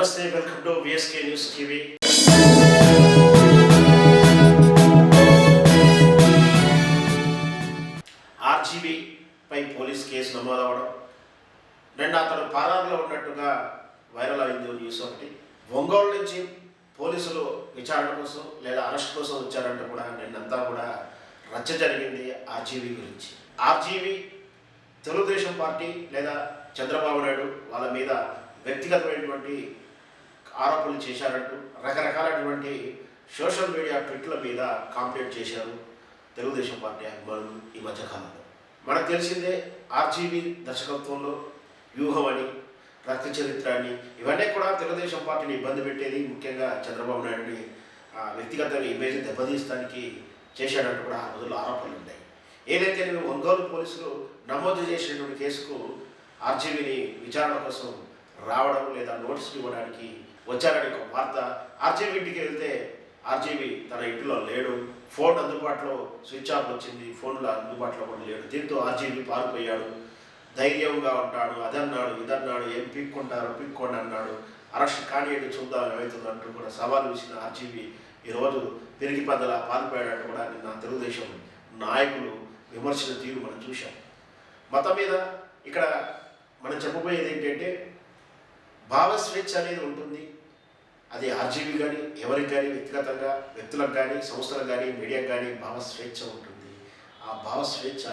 నమస్తే welcome to VSK news TV RGB pi police case నమోదవడం రెండు అతను పారారులో ఉన్నట్టుగా వైరల్ అయింది న్యూస్ ఒకటి. ఒంగోలు నుంచి పోలీసులు విచారణ కోసం లేదా అరెస్ట్ కోసం వచ్చారంటే కూడా నిన్నంతా కూడా రచ్చ జరిగింది ఆర్జీవీ గురించి. ఆర్జీవీ తెలుగుదేశం పార్టీ లేదా చంద్రబాబు నాయుడు వాళ్ళ మీద వ్యక్తిగతమైనటువంటి ఆరోపణలు చేశారంటూ రకరకాలైనటువంటి సోషల్ మీడియా ట్విట్ల మీద కాంప్లైంట్ చేశారు తెలుగుదేశం పార్టీ అభిమానులు ఈ మధ్యకాలంలో. మనకు తెలిసిందే ఆర్జీబీ దర్శకత్వంలో వ్యూహం అని రక్త చరిత్ర అని ఇవన్నీ కూడా తెలుగుదేశం పార్టీని ఇబ్బంది పెట్టేది ముఖ్యంగా చంద్రబాబు నాయుడిని ఆ, ఇమేజ్ దెబ్బతీయడానికి చేశాడంటూ కూడా ఆ రోజుల్లో ఆరోపణలు ఉన్నాయి. ఏదైతే ఒంగోలు పోలీసులు నమోదు చేసినటువంటి కేసుకు ఆర్జీబీని విచారణ కోసం రావడం లేదా నోటీసులు ఇవ్వడానికి వచ్చారని ఒక వార్త ఆర్జీబీ ఇంటికి వెళ్తే ఆర్జీబీ తన ఇంటిలో లేడు. ఫోన్ అందుబాటులో స్విచ్ ఆఫ్ వచ్చింది. ఫోన్లో అందుబాటులో కూడా లేడు. దీంతో ఆర్జీబీ పారిపోయాడు. ధైర్యంగా ఉంటాడు. అదన్నాడు ఇదన్నాడు ఏం పిక్కుంటారు పిక్కోండి అన్నాడు. అరెస్ట్ కానియండి చూద్దాం ఏమవుతుంది అంటూ కూడా సవాల్ విసిన ఆర్జీబీ ఈరోజు తిరిగి పదలా పారిపోయాడంటూ కూడా నిన్న తెలుగుదేశం నాయకులు విమర్శన తీరు మనం చూశాం. మతం మీద ఇక్కడ మనం చెప్పబోయేది ఏంటంటే భావస్వేచ్ఛ అనేది ఉంటుంది. అది ఆర్జీవి కానీ ఎవరికి కానీ వ్యక్తిగతంగా వ్యక్తులకు కానీ సంస్థలకు కానీ మీడియాకు కానీ భావస్వేచ్ఛ ఉంటుంది. ఆ భావస్వేచ్ఛ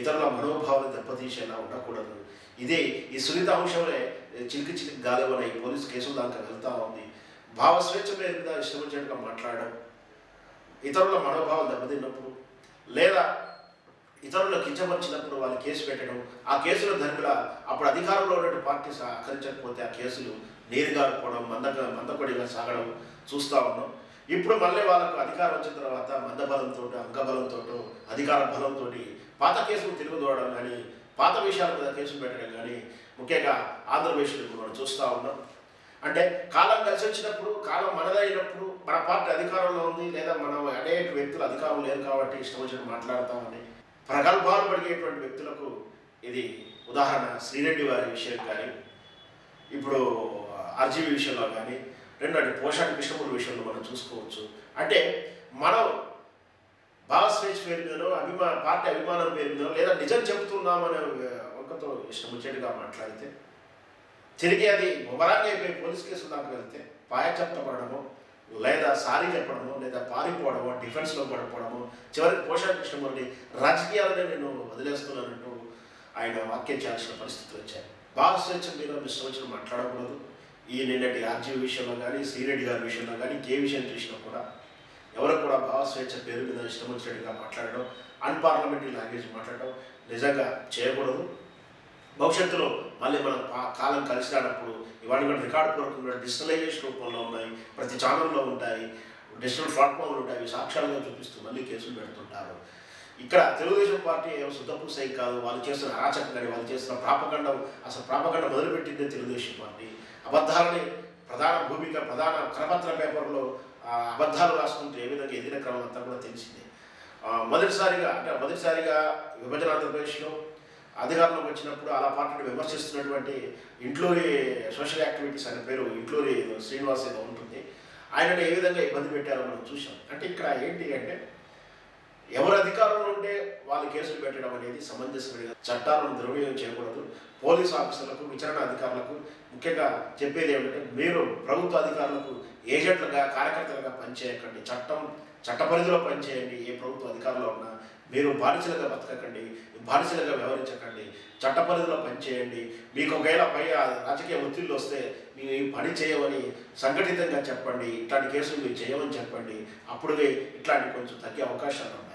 ఇతరుల మనోభావాలు దెబ్బతీసేలా ఉండకూడదు. ఇదే ఈ సునీత అంశమే చిలికి చిలికి గాలివన ఈ పోలీసు కేసులు దాకా వెళ్తా ఉంది. భావస్వేచ్ఛ మీద ఇష్టం వచ్చినట్టుగా మాట్లాడడం? ఇతరుల మనోభావాలు దెబ్బతిన్నప్పుడు లేదా ఇతరులు కించపరిచినప్పుడు వాళ్ళు కేసు పెట్టడం ఆ కేసుల ధర్మిల అప్పుడు అధికారంలో ఉన్న పార్టీ సహకరించకపోతే ఆ కేసులు నీరుగారిపోవడం మంద మందకొడిగా సాగడం చూస్తూ ఉన్నాం. ఇప్పుడు మళ్ళీ వాళ్ళకు అధికారం వచ్చిన తర్వాత మందబలంతో అంగబలంతో అధికార బలంతో పాత కేసులు తిరుగుదోవడం కానీ పాత విషయాల మీద కేసులు పెట్టడం కానీ ముఖ్యంగా ఆంధ్రప్రదేశ్లో మనం చూస్తూ ఉన్నాం. అంటే కాలం కలిసి వచ్చినప్పుడు కాలం మనదైనప్పుడు మన పార్టీ అధికారంలో ఉంది లేదా మనం అనేక వ్యక్తులు అధికారం లేరు కాబట్టి ఇష్టం వచ్చినట్టు మాట్లాడతామని ప్రగల్భాలు పడిగేటువంటి వ్యక్తులకు ఇది ఉదాహరణ శ్రీరెడ్డి వారి విషయం కానీ ఇప్పుడు ఆర్జీవి విషయంలో కానీ రెండు రెండోది పోషాక కృష్ణమూరి విషయంలో మనం చూసుకోవచ్చు. అంటే మనం భావస్వేచ్ఛ పేరు మీదనో అభిమా పార్టీ అభిమానం పేరు మీదనో లేదా నిజం చెబుతున్నామనే ఒకతో ఇష్టం వచ్చేట్టుగా మాట్లాడితే తిరిగి అది బొమరాంగ్ అయిపోయి పోలీస్ కేసు దాకా వెళ్తే పాయచప్తపడము లేదా సారీ చెప్పడము లేదా పారిపోవడము డిఫెన్స్లో పడిపోవడము చివరికి పోషణ కృష్ణమూర్తి రాజకీయాలనే నేను వదిలేస్తున్నానంటూ ఆయన వాక్యం చేయాల్సిన పరిస్థితులు వచ్చాయి. భావస్వేచ్ఛ మీద ఇష్టం మాట్లాడకూడదు. ఈ నిన్నటి ఆర్జీవి విషయంలో కానీ శ్రీరెడ్డి గారి విషయంలో కానీ ఏ విషయం చూసినా కూడా ఎవరు కూడా భావస్వేచ్ఛ పేరు మీద ఇష్టం వచ్చినట్టుగా మాట్లాడడం అన్పార్లమెంటరీ లాంగ్వేజ్ మాట్లాడడం నిజంగా చేయకూడదు. భవిష్యత్తులో మళ్ళీ మనం కాలం కలిసి రానప్పుడు ఇవన్నీ కూడా రికార్డు పూర్వకంగా డిజిటలైజేషన్ రూపంలో ఉన్నాయి ప్రతి ఛానల్లో ఉంటాయి డిజిటల్ ప్లాట్ఫామ్లు ఉంటాయి సాక్ష్యాలుగా చూపిస్తూ మళ్ళీ కేసులు పెడుతుంటారు. ఇక్కడ తెలుగుదేశం పార్టీ ఏమో శుద్ధపు సై కాదు వాళ్ళు చేస్తున్న అరాచకం కానీ వాళ్ళు చేస్తున్న ప్రాపకండం అసలు ప్రాపగండ మొదలుపెట్టిందే తెలుగుదేశం పార్టీ. అబద్ధాలని ప్రధాన భూమిక ప్రధాన కరపత్ర పేపర్లో అబద్ధాలు రాసుకుంటే ఏ విధంగా ఎదిగిన క్రమం అంతా కూడా తెలిసిందే. మొదటిసారిగా అంటే మొదటిసారిగా విభజన ఆంధ్రప్రదేశ్లో అధికారంలోకి వచ్చినప్పుడు అలా పార్టీని విమర్శిస్తున్నటువంటి ఇంట్లోని సోషల్ యాక్టివిటీస్ అనే పేరు ఇంట్లోని శ్రీనివాస్ ఏదో ఉంటుంది. ఆయనను ఏ విధంగా ఇబ్బంది పెట్టారో మనం చూసాం అంటే ఇక్కడ ఏంటి అంటే ఎవరు అధికారంలో ఉంటే వాళ్ళు కేసులు పెట్టడం అనేది సమంజసమైన చట్టాలను దుర్వినియోగం చేయకూడదు. పోలీస్ ఆఫీసర్లకు విచారణ అధికారులకు ముఖ్యంగా చెప్పేది ఏమిటంటే మీరు ప్రభుత్వ అధికారులకు ఏజెంట్లుగా కార్యకర్తలుగా పనిచేయకండి. చట్టం చట్ట పరిధిలో పనిచేయండి. ఏ ప్రభుత్వ అధికారంలో ఉన్నా మీరు బానిసలుగా బతకకండి బానిసలుగా వ్యవహరించకండి చట్ట పరిధిలో పనిచేయండి. మీకు ఒకవేళ పై రాజకీయ ఒత్తిళ్ళు వస్తే మీరు పని చేయమని సంఘటితంగా చెప్పండి. ఇట్లాంటి కేసులు మీరు చేయమని చెప్పండి. అప్పుడే ఇట్లాంటి కొంచెం తగ్గే అవకాశాలు ఉన్నాయి.